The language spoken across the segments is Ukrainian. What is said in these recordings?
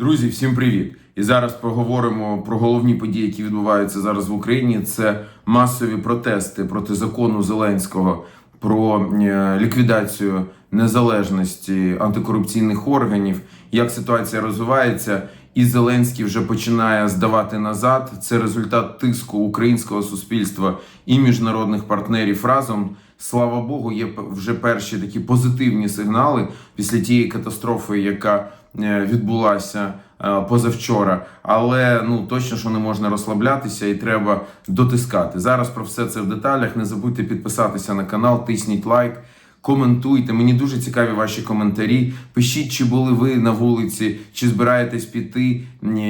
Друзі, всім привіт! І зараз поговоримо про головні події, які відбуваються зараз в Україні. Це масові протести проти закону Зеленського про е, ліквідацію незалежності антикорупційних органів. Як ситуація розвивається, і Зеленський вже починає здавати назад. Це результат тиску українського суспільства і міжнародних партнерів разом. Слава Богу, є вже перші такі позитивні сигнали після тієї катастрофи, яка відбулася е, позавчора. Але ну точно що не можна розслаблятися і треба дотискати. Зараз про все це в деталях. Не забудьте підписатися на канал, тисніть лайк. Коментуйте, мені дуже цікаві ваші коментарі. Пишіть, чи були ви на вулиці, чи збираєтесь піти,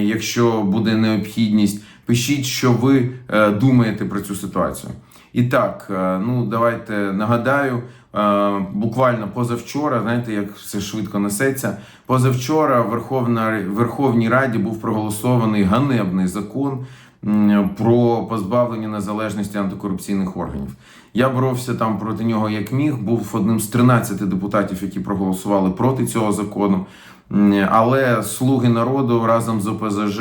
якщо буде необхідність. Пишіть, що ви е, думаєте про цю ситуацію. І так, е, ну давайте нагадаю, е, буквально позавчора, знаєте, як все швидко несеться. Позавчора в Верховна Верховній Раді був проголосований ганебний закон про позбавлення незалежності антикорупційних органів. Я боровся там проти нього як міг. Був одним з 13 депутатів, які проголосували проти цього закону. Але слуги народу разом з ОПЗЖ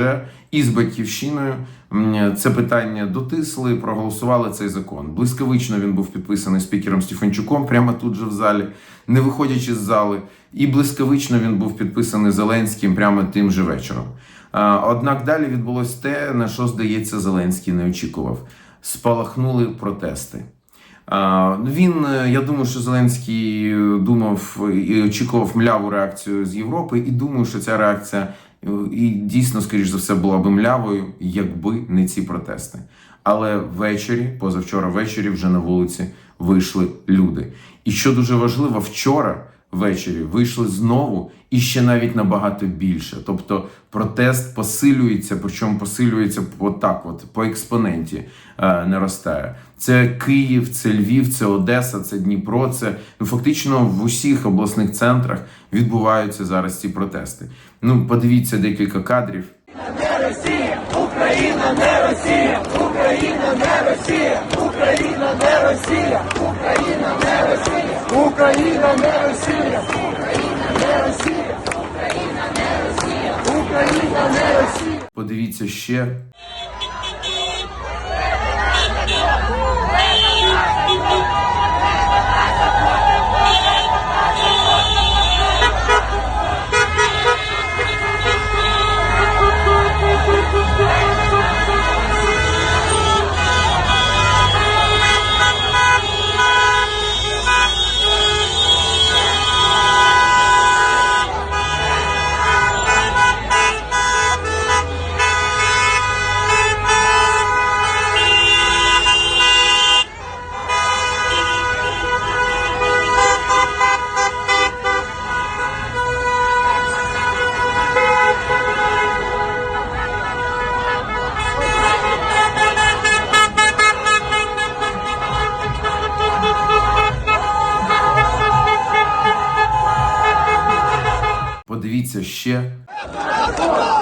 і з батьківщиною це питання дотисли, проголосували цей закон. Блискавично він був підписаний спікером Стефанчуком прямо тут же в залі, не виходячи з зали. І блискавично він був підписаний Зеленським прямо тим же вечором. Однак далі відбулось те, на що здається, Зеленський не очікував. Спалахнули протести. Він, е, я думаю, що Зеленський думав і очікував мляву реакцію з Європи, і думаю, що ця реакція і дійсно, скоріш за все, була би млявою, якби не ці протести. Але ввечері, позавчора ввечері, вже на вулиці вийшли люди. І що дуже важливо, вчора ввечері вийшли знову і ще навіть набагато більше. Тобто протест посилюється, причому посилюється отак, от по експоненті е, наростає. Це Київ, це Львів, це Одеса, це Дніпро. Це ну фактично в усіх обласних центрах відбуваються зараз ці протести. Ну, подивіться декілька кадрів. Не Росія, Україна не Росія, Україна не Росія, Україна не Росія, Україна не Росія, Україна не Росія, Україна не Росія, Україна не Росія, Україна не Росія. Подивіться ще. Portugal!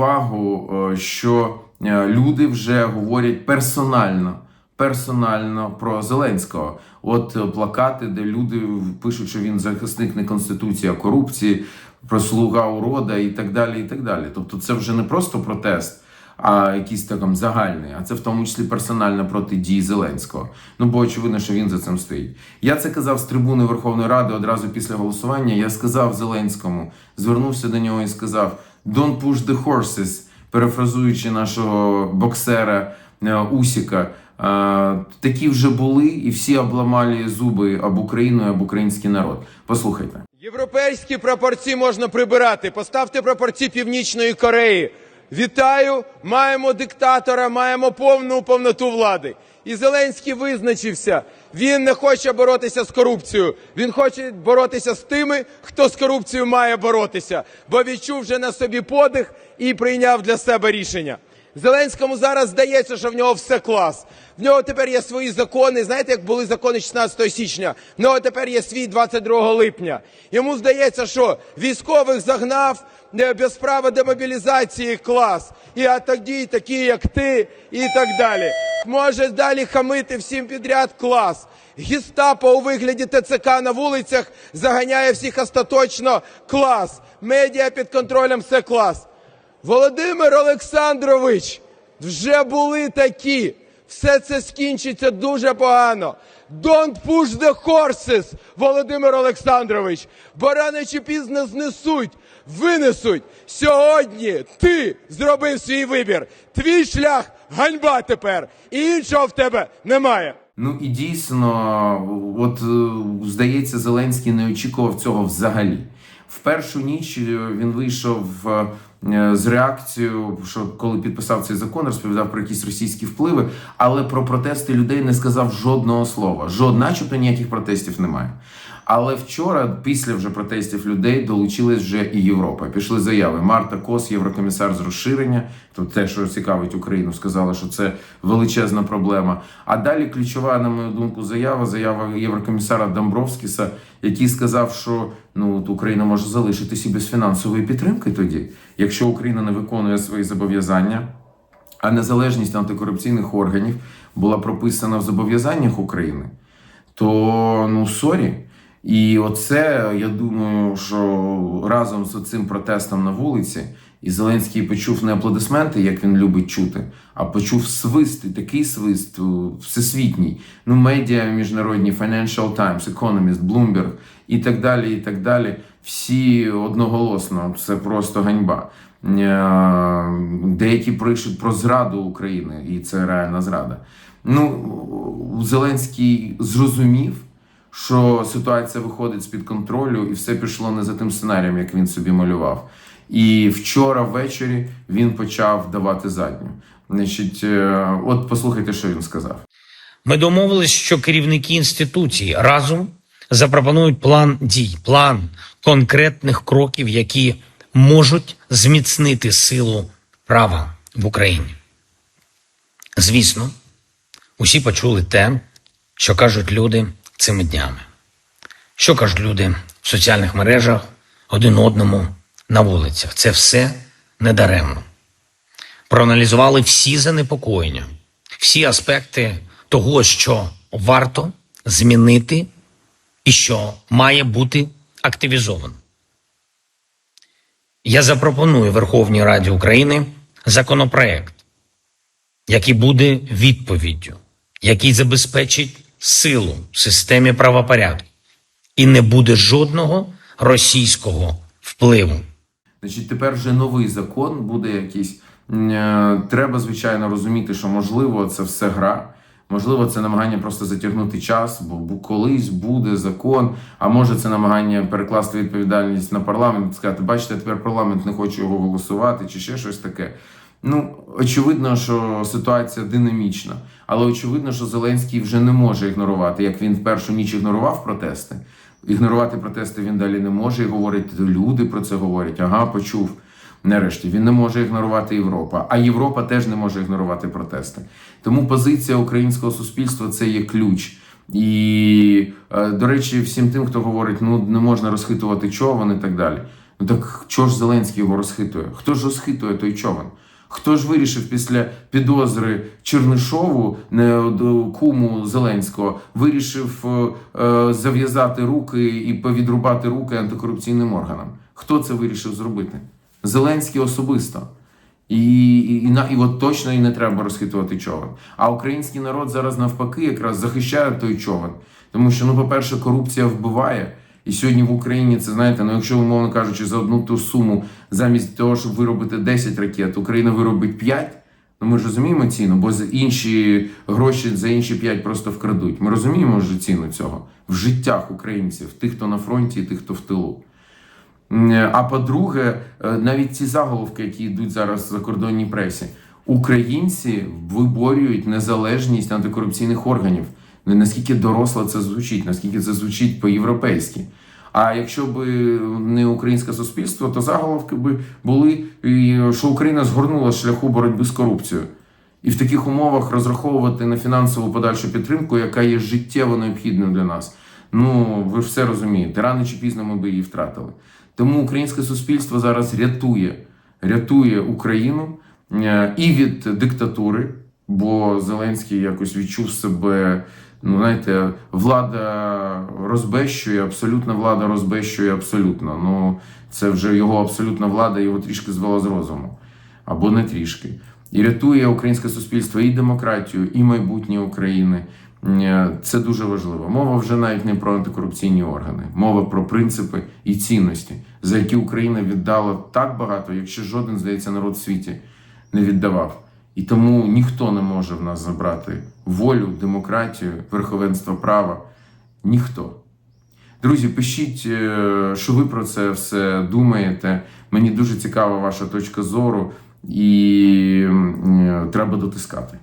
Увагу, е, що е, люди вже говорять персонально. Персонально про Зеленського. От е, плакати, де люди пишуть, що він захисник не конституції, а корупції, про слуга урода і так далі. і так далі. Тобто, це вже не просто протест, а якийсь там загальний, а це в тому числі персонально проти дій Зеленського. Ну бо очевидно, що він за цим стоїть. Я це казав з трибуни Верховної Ради одразу після голосування. Я сказав Зеленському, звернувся до нього і сказав: Don't push the horses, перефразуючи нашого боксера е, Усіка. Е, Такі вже були, і всі обламали зуби об Україну, об український народ. Послухайте. Європейські прапорці можна прибирати. Поставте прапорці Північної Кореї. Вітаю! Маємо диктатора, маємо повну повноту влади. І Зеленський визначився. Він не хоче боротися з корупцією. Він хоче боротися з тими, хто з корупцією має боротися, бо відчув вже на собі подих і прийняв для себе рішення. Зеленському зараз здається, що в нього все клас. В нього тепер є свої закони. Знаєте, як були закони 16 січня? В нього тепер є свій 22 липня. Йому здається, що військових загнав е, без права демобілізації клас. І а тоді такі, як ти, і так далі. Може далі хамити всім підряд клас. Гестапо у вигляді ТЦК на вулицях заганяє всіх остаточно клас. Медіа під контролем все клас. Володимир Олександрович, вже були такі. Все це скінчиться дуже погано. Don't push the horses, Володимир Олександрович. Бо рано чи пізно знесуть, винесуть. Сьогодні ти зробив свій вибір. Твій шлях ганьба тепер. І іншого в тебе немає. Ну і дійсно, от е, здається, Зеленський не очікував цього взагалі. В першу ніч е, він вийшов е, з реакцією, що коли підписав цей закон, розповідав про якісь російські впливи, але про протести людей не сказав жодного слова. Жод, начебто ніяких протестів немає. Але вчора, після вже протестів людей, долучилась вже і Європа. Пішли заяви. Марта Кос, єврокомісар з розширення, то те, що цікавить Україну, сказала, що це величезна проблема. А далі ключова, на мою думку, заява заява єврокомісара Домбровскіса, який сказав, що ну от Україна може залишитися і без фінансової підтримки тоді, якщо Україна не виконує свої зобов'язання. А незалежність антикорупційних органів була прописана в зобов'язаннях України, то ну сорі. І оце я думаю, що разом з цим протестом на вулиці і Зеленський почув не аплодисменти, як він любить чути, а почув свист, і такий свист е, всесвітній. Ну, медіа міжнародні, Financial Times, Economist, Bloomberg і так далі. І так далі. Всі одноголосно, це просто ганьба. Е, Деякі пишуть про зраду України, і це реальна зрада. Ну, Зеленський зрозумів що ситуація виходить з-під контролю, і все пішло не за тим сценарієм, як він собі малював. І вчора ввечері він почав давати задню. Значить, е, от послухайте, що він сказав. Ми домовились, що керівники інституцій разом запропонують план дій, план конкретних кроків, які можуть зміцнити силу права в Україні. Звісно, усі почули те, що кажуть люди цими днями. Що кажуть люди в соціальних мережах один одному на вулицях. Це все недаремно. Проаналізували всі занепокоєння, всі аспекти того, що варто змінити і що має бути активізовано. Я запропоную Верховній Раді України законопроект, який буде відповіддю, який забезпечить силу в системі правопорядку і не буде жодного російського впливу. Значить, тепер вже новий закон буде якийсь. Е, Треба, звичайно, розуміти, що можливо це все гра. Можливо, це намагання просто затягнути час, бо, бо колись буде закон. А може, це намагання перекласти відповідальність на парламент, сказати, бачите, тепер парламент не хоче його голосувати, чи ще щось таке. Ну, очевидно, що ситуація динамічна, але очевидно, що Зеленський вже не може ігнорувати, як він в першу ніч ігнорував протести. Ігнорувати протести він далі не може і говорить, люди про це говорять. Ага, почув. Нарешті він не може ігнорувати Європа, а Європа теж не може ігнорувати протести. Тому позиція українського суспільства це є ключ. І, е, до речі, всім тим, хто говорить, ну не можна розхитувати човен і так далі. Ну так чого ж Зеленський його розхитує? Хто ж розхитує той човен? Хто ж вирішив після підозри Чернишову, не куму Зеленського, вирішив е, е, зав'язати руки і повідрубати руки антикорупційним органам? Хто це вирішив зробити? Зеленський особисто. І, і, і, на- і от точно і не треба розхитувати човен. А український народ зараз навпаки якраз захищає той човен. Тому що, ну, по-перше, корупція вбиває. І сьогодні в Україні це знаєте, ну якщо умовно кажучи, за одну ту суму, замість того, щоб виробити 10 ракет, Україна виробить 5, ну ми ж розуміємо ціну, бо з інші гроші за інші 5 просто вкрадуть. Ми розуміємо вже ціну цього в життях українців, тих, хто на фронті, і тих, хто в тилу. А по-друге, е, навіть ці заголовки, які йдуть зараз в закордонній пресі, українці виборюють незалежність антикорупційних органів. Наскільки доросло це звучить, наскільки це звучить по-європейськи. А якщо б не українське суспільство, то заголовки би були, що Україна згорнула шляху боротьби з корупцією. І в таких умовах розраховувати на фінансову подальшу підтримку, яка є життєво необхідною для нас. Ну ви ж все розумієте, рано чи пізно ми би її втратили. Тому українське суспільство зараз рятує, рятує Україну е, і від диктатури, бо Зеленський якось відчув себе. Ну, знаєте, влада розбещує, абсолютна влада розбещує абсолютно. Ну, це вже його абсолютна влада його трішки звела з розуму. Або не трішки. І рятує українське суспільство і демократію, і майбутнє України. Е, Це дуже важливо. Мова вже навіть не про антикорупційні органи, мова про принципи і цінності, за які Україна віддала так багато, якщо жоден, здається, народ в світі не віддавав. І тому ніхто не може в нас забрати волю, демократію, верховенство права. Ніхто. Друзі, пишіть, е, що ви про це все думаєте. Мені дуже цікава ваша точка зору, і е, треба дотискати.